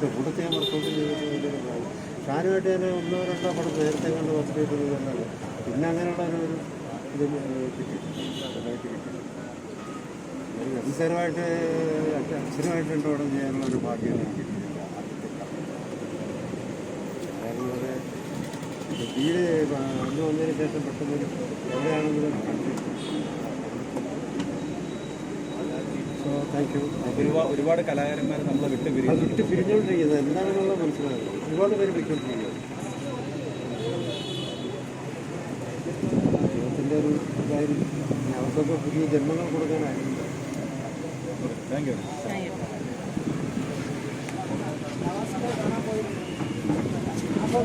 എന്റെ കൂട്ടത്തിൽ ഞാൻ വർക്കൗട്ട് ചെയ്തിട്ട് വലിയൊരാളാണ് ഷാനുമായിട്ട് ഞാൻ ഒന്നോ രണ്ടോ പടം നേരത്തെ കണ്ട് വർക്ക് ചെയ്തതല്ലാതെ പിന്നെ അങ്ങനെയുള്ള ഒരു ഇത് കിട്ടി. അനുസരമായിട്ട് അച്ഛനുമായിട്ട് രണ്ട് പടം ചെയ്യാനുള്ള ഒരു ഭാഗ്യം എനിക്ക് കിട്ടിയിട്ടില്ല ആദ്യത്തെ വീട് അന്ന് വന്നതിന് ശേഷം പെട്ടെന്ന് എവിടെയാണെങ്കിലും സോ താങ്ക് യു ഒരുപാട് ഒരുപാട് കലാകാരന്മാർ നമ്മളെ വിട്ട് പിരിയുന്നു വിട്ട് പിരിഞ്ഞുകൊണ്ടിരിക്കുന്നത് എന്താണെന്നുള്ളത് മനസ്സിലാകും ഒരുപാട് പേര് പോയിക്കൊണ്ടിരിക്കുന്നത് ദൈവത്തിന്റെ ഒരു ഇതായിരുന്നു ഇനി അവർക്കൊക്കെ പുതിയ ജന്മങ്ങൾ കൊടുക്കാനായിരുന്നു താങ്ക് യു അപ്പോൾ